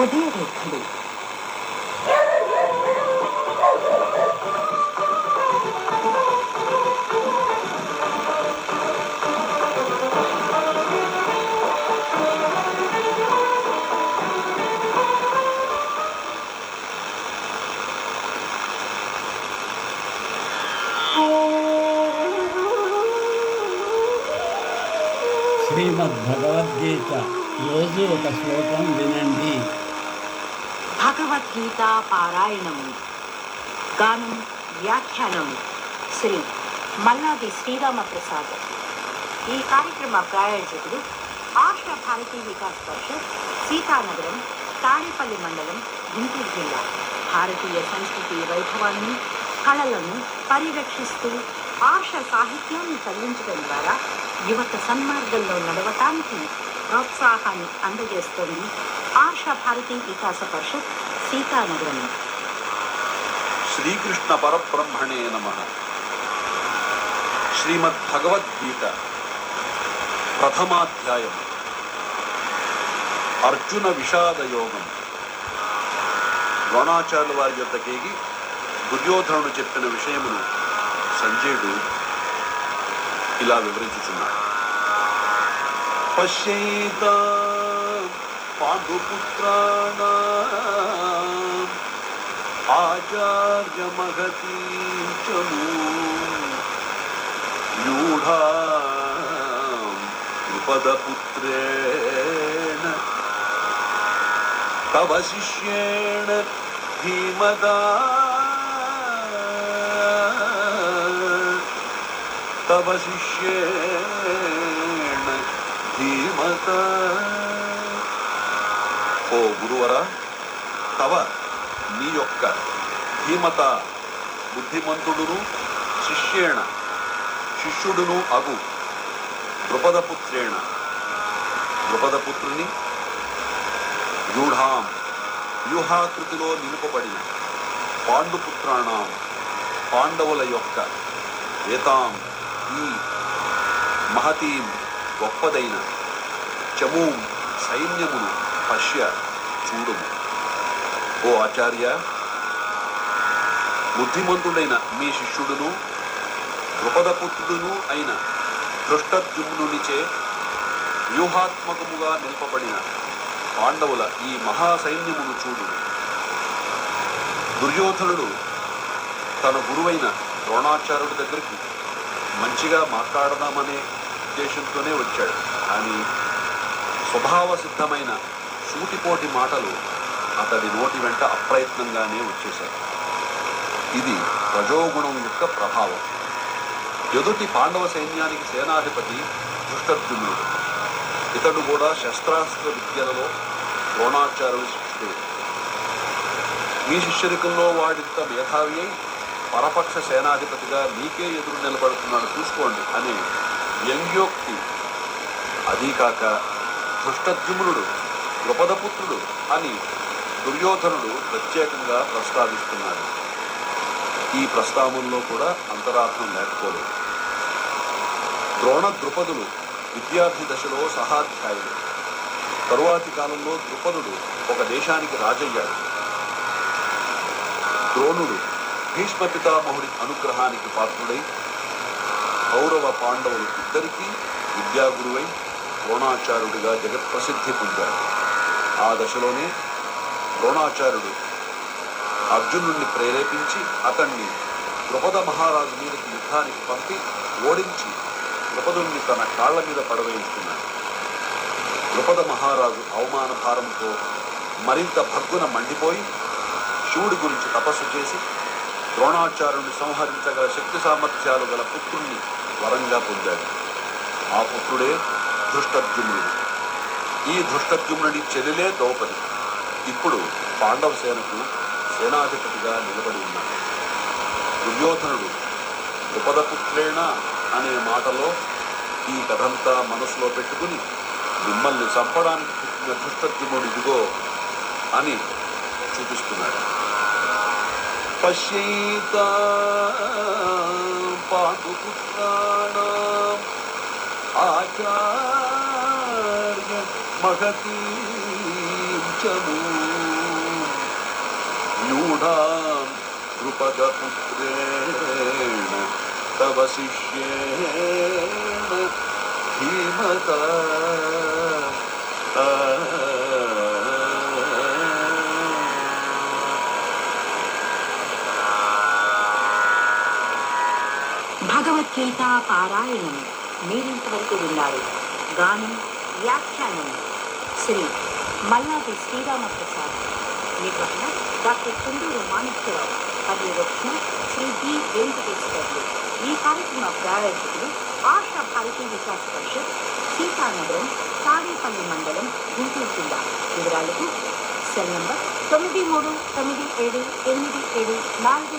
ఉదయరేఖలు శ్రీమద్ భగవద్గీత రోజు ఒక శ్లోకం వినండి భగవద్గీత పారాయణము గానం వ్యాఖ్యానం శ్రీ మల్లాది శ్రీరామప్రసాద్ ఈ కార్యక్రమ ప్రాయోజకుడు ఆశ భారతీ వికాస్ పరిషత్ సీతానగరం తాడేపల్లి మండలం గుంటూరు జిల్లా భారతీయ సంస్కృతి వైభవాన్ని కళలను పరిరక్షిస్తూ ఆశ సాహిత్యాన్ని చదివించడం ద్వారా యువత సన్మార్గంలో నడవటానికి ప్రోత్సాహాన్ని అందజేస్తోంది ఆశా భారతీ వికాస పరిషత్ సీతానగరం శ్రీకృష్ణ పరబ్రహ్మణే నమ. శ్రీమద్ భగవద్గీత ప్రథమాధ్యాయం. అర్జున విషాద యోగం ద్రోణాచార్యుల వారి యొద్దకేగి దుర్యోధనుడు చెప్పిన విషయమును సంజయుడు ఇలా వివరించుచున్నాడు. పశ్యైత పాండుపుత్రాణ आचार्य महती मूढां कृपदपुत्रेण तव शिष्येण धीमदा तव शिष्येण धीमता। ओ गुरुवर तव నీ యొక్క ధీమత బుద్ధిమంతుడును శిష్యేణ శిష్యుడును అగు ద్రుపదపుత్రేణ ద్రుపదపుత్రుని వ్యూఢాం వ్యూహాకృతిలో నిలుపబడిన పాండుపుత్రాణం పాండవుల యొక్క ఏతాం ఈ మహతీం గొప్పదైన చమూం సైన్యమును పశ్య చూడుము ఓ ఆచార్య బుద్ధిమంతుడైన మీ శిష్యుడును ద్రుపదపుత్రుడును అయిన దృష్టద్యుమ్నునిచే వ్యూహాత్మకముగా నిలపబడిన పాండవుల ఈ మహాసైన్యమును చూడు. దుర్యోధనుడు తన గురువైన ద్రోణాచార్యుడి దగ్గరికి మంచిగా మాట్లాడదామనే ఉద్దేశంతోనే వచ్చాడు. కానీ స్వభావ సిద్ధమైన సూటిపోటి మాటలు అతడి నోటి వెంట అప్రయత్నంగానే వచ్చేశాడు ఇది రజోగుణం యొక్క ప్రభావం. ఎదుటి పాండవ సైన్యానికి సేనాధిపతి దుష్టర్జునుడు. ఇతడు కూడా శస్త్రాస్త్ర విద్యలలో ద్రోణాచార్యులు శిష్యుడు మీ శిష్యరికంలో వాడింత మేధావి అయి పరపక్ష సేనాధిపతిగా మీకే ఎదురు నిలబడుతున్నాడు చూసుకోండి అనే వ్యంగ్యోక్తి. అదీ కాక ధృష్టద్యుమ్నుడు ద్రుపదపుత్రుడు అని దుర్యోధనుడు ప్రత్యేకంగా ప్రస్తావిస్తున్నాడు. ఈ ప్రస్తావనలో కూడా అంతరార్థం లేకపోలేదు. ద్రోణ ద్రుపదులు విద్యార్థి దశలో సహాధ్యాయుడు. తరువాతి కాలంలో ద్రుపదుడు ఒక దేశానికి రాజయ్యాడు. ద్రోణుడు భీష్మ పితామహుడి అనుగ్రహానికి పాత్రుడై కౌరవ పాండవులు ఇద్దరికీ విద్యాగురువై ద్రోణాచార్యుడిగా జగత్ప్రసిద్ధి పొందాడు. ఆ దశలోనే ద్రోణాచార్యుడు అర్జునుడిని ప్రేరేపించి అతన్ని ద్రుపద మహారాజు మీదకి యుద్ధానికి పంపి ఓడించి ద్రుపదుణ్ణి తన కాళ్ళ మీద పడవేయిస్తున్నాడు ద్రుపద మహారాజు అవమాన భారంతో మరింత భగ్గున మండిపోయి శివుడి గురించి తపస్సు చేసి ద్రోణాచార్యుని సంహరించగల శక్తి సామర్థ్యాలు గల పుత్రుణ్ణి వరంగా పొందాడు. ఆ పుత్రుడే ధృష్టద్యుమ్నుడు. ఈ ధృష్టద్యుమ్నుడి చెల్లెలే ద్రౌపది. ఇప్పుడు పాండవ సేనకు సేనాధిపతిగా నిలబడి ఉన్నాడు. దుర్యోధనుడు ద్రుపదపుత్రేణ అనే మాటలో ఈ కథంతా మనసులో పెట్టుకుని మిమ్మల్ని చంపడానికి పుట్టిన ధృష్టద్యుమ్నుడు ఇదిగో అని చూపిస్తున్నాడు. పశ్యత పాండుపుత్రాణ ఆచార్య మహతీ కొంచెము న్యూఢాం ద్రుపదపుత్రేణ తవ శిష్యేణ ధీమత భగవద్గీత పారాయణం మీరింతవరకు విన్నారు గానం వ్యాఖ్యానం శ్రీ మల్లాది శ్రీరామ ప్రసాద్. నిర్వహణ డాక్టర్ కుందూరు మాణిక్యరావు. పర్యవేక్షణ శ్రీ బి. వెంకటేశ్వర్లు. ఈ కార్యక్రమ ప్రాయోజకులు ఆశా భారతీ వికాస్ పరిషత్ సీతానగరం తాడేపల్లి మండలం గుంటూరు జిల్లా. వివరాలకు సెల్ నంబర్ తొమ్మిది మూడు తొమ్మిది ఏడు ఎనిమిది ఏడు నాలుగు